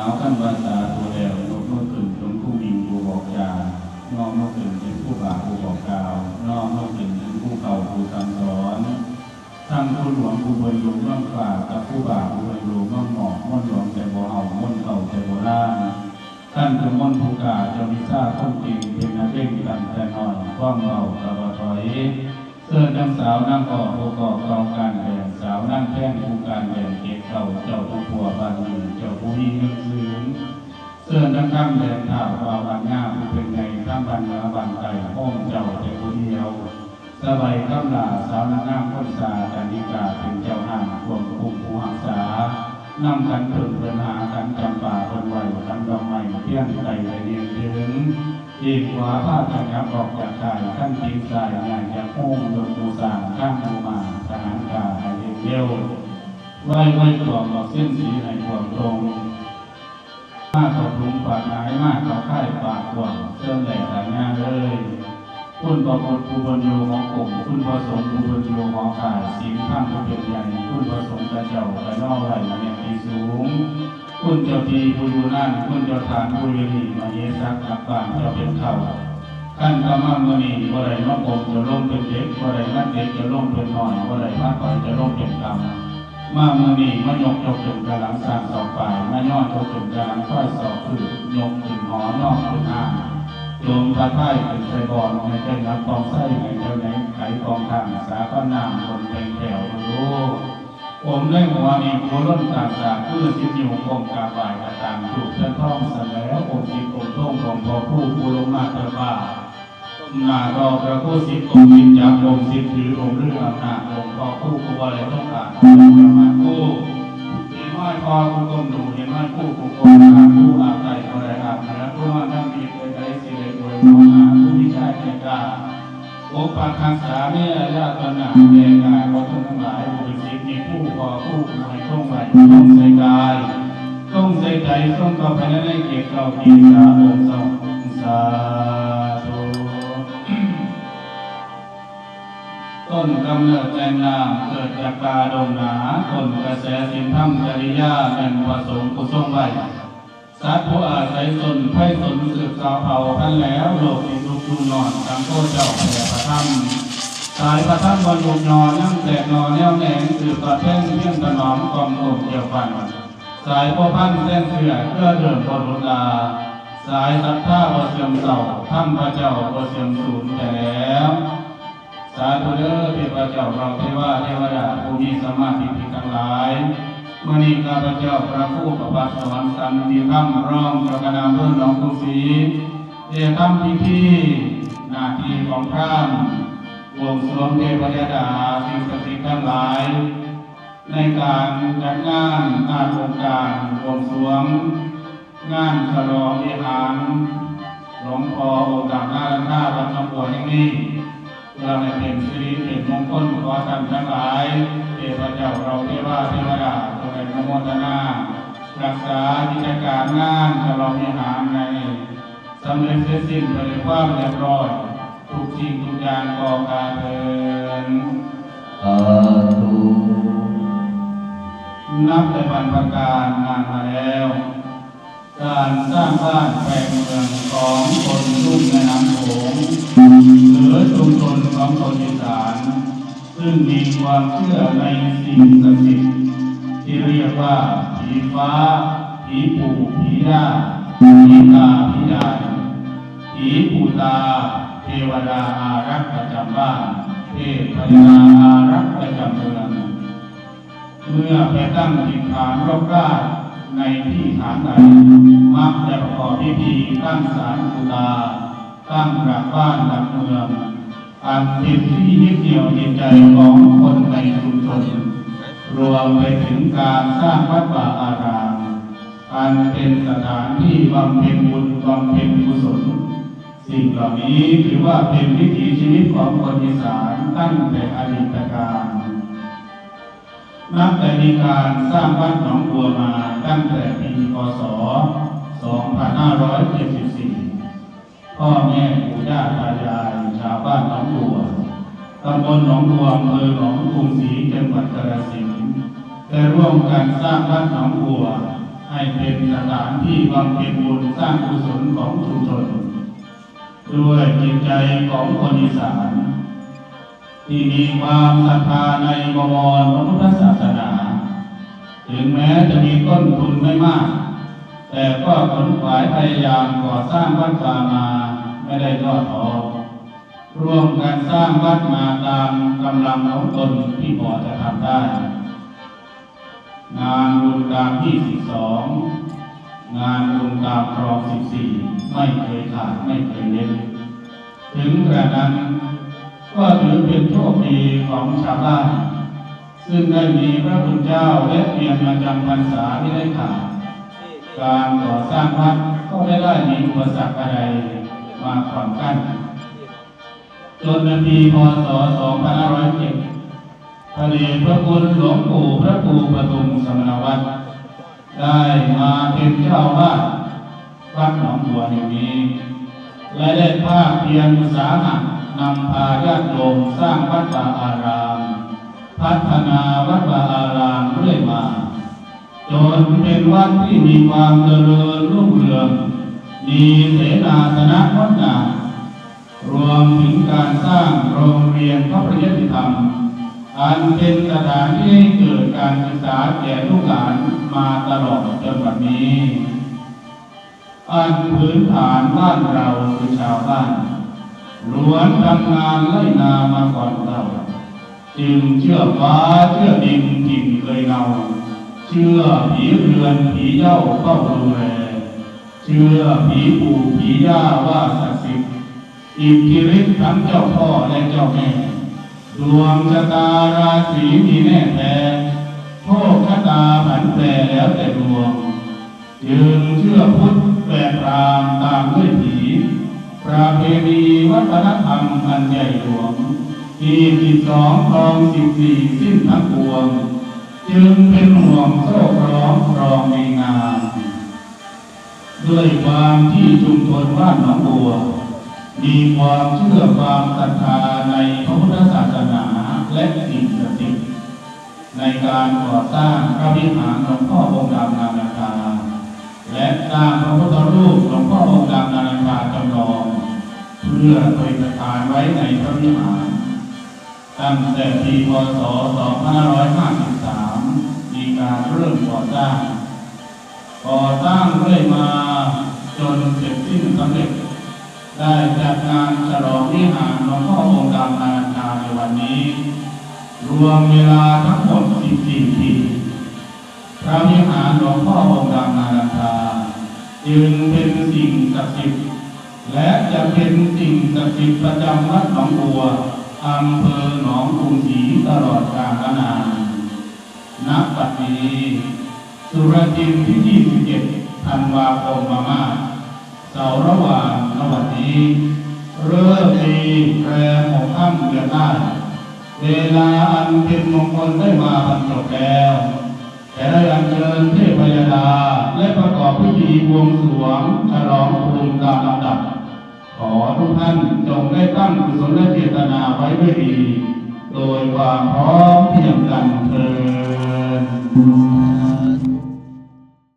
เอาขั้นภาษาตัวแล้วยกมือขึ้นเป็นผู้มีผู้บอกจานอกมือขึ้นเป็นผู้บาผู้บอกกล่าวนอกมือขึ้นเป็นผู้เก่าผู้สั่งสอนทั้งผู้หลวงผู้บริลุงร่างฝ่ากับผู้บาผู้บริลุงร่างหมอกม่อนหลวงใจบ่เห่าม่อนเก่าใจบ่ล่างท่านจงม่อนผู้กาจะมีซาข้นจริงเป็นนักเล่นกันแต่นอนคว่ำเบากระบถอยเสื้อนังสาวนั่งก่อผู้ก่อเกาการแบ่งสาวนั่งแท่งผู้การแบ่ง เก็บเก่าเจ้าผู้ผัวบานอยู่เจ้าผู้มีเงินซื้อเสื้อนังข้ามแดงท่าเบาบานงามเป็นไงข้ามบันเหนือบันไตห้องเจ้าเจ้าผู้เดียวสบายข้ามหลาสาวนางงาคนสากันิกาเป็นเจ้าห่างควงคุมผู้หักษานำกันถึงเดินหากันจำป่าคนไหวกันดอกไม้เพี้ยนไต่เรียนถึงอีกขวาผ้ากันยับออกจากกายขั้นทีสายงานจากพุ่งโดนมูสางข้างมูมาทหารกาให้เร็ว เร็วไหวไหวตัวออกเส้นสีให้ขวงตรง มากเขาถุงปากหายมากเขาค่ายปากขวงเสื่อมแหลกแต่งานเลยคุณประกฏภูบนโยหอกงคุณประสงค์ภูบนโยหอขายสีข้างผู้เป็นใหญ่คุณประสงค์กระเจ้ากระนอกไหลมาเนี่ยที่สูง คุณเจ้าทีผู้อยู่นั่นคุณเจ้าฐานผู้อยู่นี่มาเยซักอับปานเจ้าเป็นเข่าขั้นกรรมมือนีบ่ไรมะกงจะลงเป็นเด็กบ่ไรนักเด็กจะลงเป็นหน่อยบ่ไรพระก่อยจะลงเป็นกรรม มามือนีมายกยกถึงกระลังสร้างสอบฝ่ายมาย้อนยกถึงกระลังค่อยสอบคือยกถึงหอนอกถึงอ่างโยมพระไพ่เป็นไสบอลในใจรับกองไส้ในเจ้าไหนไขกองทางสาพนามคนเป็นแถวรู้ผมได้หัวมีโคล้นต่างจากเพื่อสิบอยู่กองกาบายกระตังถูกเส้นท่องเสนอองค์สิบองค์ท่งของพอผู้ผู้ลงมาเตบ้าหนารอพระผู้สิบองค์สิบจักองค์สิบถือองค์เรื่องอำนาจองค์พอผู้ผู้อะไรต้องการาพอผู้กงดูเห็นว่าผู้ผู้กงอาผู้อาใจอะไรอาเหนือผู้ว่าทั้งมีเป็นไรสิเลยโดยมองหาผู้ที่ใช่ในกาโอปักขังสาเมรยาตนาเดกายวัตถุทั้งหลายบุญสิทธิผู้ก่อผู้ป่วยท่องไหลท่องใส่กายท่องใส่ใจท่องเข้าไปในเกียรติเก่าปีสาองค์สองสา ต้นกำเนิดแรงนามเกิดจากกาดงหนาต้นกระแสสินธรรมจริยาเป็นผสมกุศลไว้สัตว์ผู้อาศัยตนไพ่ตนสืบสาวเผ่าพันแล้วโลกที่ทุกข์ดูนอนทั้งโคเจ้าแผ่พระธรรมสายพระธรรมบรรลุนอนนั่งแตกนอนแนวแหนงสืบต่อแท่งเพียงถนอมกองโอบเกี่ยวฟันสายพ่อพันเส้นเสือเพื่อเดินบรุลาสายสัทธาบ่เสื่อมเศร้าท่านพระเจ้าบ่เสื่อมสูญแต่แล้วาธุเด้อเทพเจ้าเราเทวาเทวดาผู้มีสมาธิทั้งหลายเมื่อนี้ข้าพเจ้าพระผู้ประพัสสวรรค์สันติธรรมร้องประกนามเพื่อนหลวงปู่ศรีเรียทำพิธีหน้าที่ของพระวงสวงเทพยดาสิ่งศักดิ์สิทธิ์ทั้งหลาย ในการจัดงานงานองค์การวงสวง งานฉลองวิหารหลวงพ่อองค์ดำหน้าลันหน้าวัดน้ำบัวแห่งนี้ เพื่อให้เป็นสิริเป็นมงคลขอท่านทั้งหลายเทพเจ้าเราเทวาเทวดาจงเป็นนโมทนารักษากิจการงานฉลองวิหารในสำเร็จเสร็จสิ้นไปด้วยความเรียบร้อยทุกสิ่งทุกอย่างก่อการเดินสาธุนับแต่วันประการงานมาแล้ว การสร้างบ้านแปลงเมืองของคนลุ่มแม่น้ำโขงหรือชุมชน ของคนอีสาน ซึ่งมีความเชื่อในสิ่งศักดิ์สิทธิ์ที่เรียกว่าผีฟ้า ผีปู่ผีย่าผีตาผียายผีปู่ตา เทวดาอารักษ์ประจำบ้านเทพยาอารักษ์ประจำเมืองเมื่อไปตั้งถิ่นฐานรบราชในที่ฐานใดมักจะประกอบพิธีตั้งศาลบูตา ตั้งกราบบ้านหลักเมือง อันเป็นที่ยึดเหนี่ยวจิตใจของคนในชุมชนรวมไปถึงการสร้างวัดป่าอารามอันเป็นสถานที่บำเพ็ญบุญบำเพ็ญกุศล สิ่งเหล่านี้ถือว่าเป็นวิถีชีวิตของคนอีสานตั้งแต่อดีตการนับแต่มีการสร้างวัดหนองบัวมาตั้งแต่ปีพศ 2574 พ่อแม่ปู่ย่าตายาย ชาวบ้านหนองบัวตำบลหนองบัวอำเภอหนองกรุงศรีจังหวัดกาฬสินธุ์ได้ร่วมกันสร้างวัดหนองบัว ให้เป็นสถานที่บำเพ็ญบุญสร้างกุศลของชุมชนด้วยจิตใจของคนอีสานที่มีความศรัทธาในบวรพระพุทธศาสนา ถึงแม้จะมีต้นทุนไม่มาก แต่ก็ขนขวายพยายามก่อสร้างวัดวามาไม่ได้ย่อท้อ ร่วมกันสร้างวัดมาตามกำลังของตนที่พอจะทำได้ งานบุญตามที่สิบสองงานบุญตามครองสิบสี่ไม่เคยขาดไม่เคยเล็นถึงกระนั้นก็ถือเป็นโชคดีของชาวบ้าน ซึ่งได้มีพระคุณเจ้าและเพียรมาจำพรรษาไม่ได้ขาดการก่อสร้างวัดก็ไม่ได้มีอุปสรรคอะไรมาขวางกั้น จนในปีพศ2507พระเดชพระคุณหลวงปู่พระครูปทุมสมณวัฒน์ได้มาเป็นเจ้าวาดวัดหนองบัวแห่งนี้ และได้ภาคเพียรอุตสาหะนำพาญาติโยมสร้างวัดป่าอาราม พัฒนาวัดป่าอารามเรื่อยมา จนเป็นวัดที่มีความเจริญรุ่งเรือง มีเสนาสนะงดงาม รวมถึงการสร้างโรงเรียนพระปริยติธรรม อันเป็นสถานที่ให้เกิดการศึกษาแก่ลูกหลานมาตลอดจนบัดนี้ อันพื้นฐานบ้านเราคือชาวบ้านล้วนทำงานไล่นามาก่อนเราจึงเชื่อฟ้าเชื่อดินถิ่นเคยเงาเชื่อผีเรือนผีเย้าเฝ้าดูแลเชื่อผีปู่ผีย่าว่าศักดิ์สิทธิ์ อิทธิฤทธิ์ทั้งเจ้าพ่อและเจ้าแม่ดวงชะตาราศีมีแน่แท้โชคชะตาผันแปรแล้วแต่ดวงจึงเชื่อพุทธแปลพรามตามด้วยผีประเพณีวัฒนธรรมอันใหญ่หลวงที่สิบสองครองสิบสี่สิ้นทั้งปวง จึงเป็นห่วงโซ่ร้องครองในงาน ด้วยความที่ชุมชนบ้านหนองบัว มีความเชื่อความศรัทธาในพระพุทธศาสนาและสิ่งศักดิ์สิทธิ์ในการก่อสร้างพระวิหารหลวงพ่อองค์ดำนานาคาและสร้างพระพุทธรูปหลวงพ่อองค์ดำนานาคาจำลอง เพื่อประดิษฐานไว้ในพระวิหารตั้งแต่ปีพศ 2553 มีการเริ่มก่อสร้างก่อสร้างเรื่อยมาจนเสร็จสิ้นสำเร็จ ได้จัดงานฉลองวิหารหลวงพ่อองค์ดำนานาชาในวันนี้ รวมเวลาทั้งหมด 14ปีพระวิหารหลวงพ่อองค์ดำนานาชาจึงเป็นสิ่งศักดิ์สิทธิ์และจะเป็นสิ่งศักดิ์สิทธิ์ประจำวัดหนองบัวอำเภอหนองกรุงศรีตลอดกาลนานณปัจจุบันสุรจินที่ 27 ธันวาคมมามาเสาระหว่าง นวันนี้เริ่มมีแรมหกค่ำเดือนหน้าเวลาอันเป็นมงคลได้มาบรรจบแล้วแต่ได้อัญเชิญเทพยดาและประกอบพิธีบวงสรวงฉลองภูมิตามลำดับ ขอทุกท่านจงได้ตั้งกุศลเจตนาไว้ด้วยดี โดยความพร้อมเพียงกันเถิด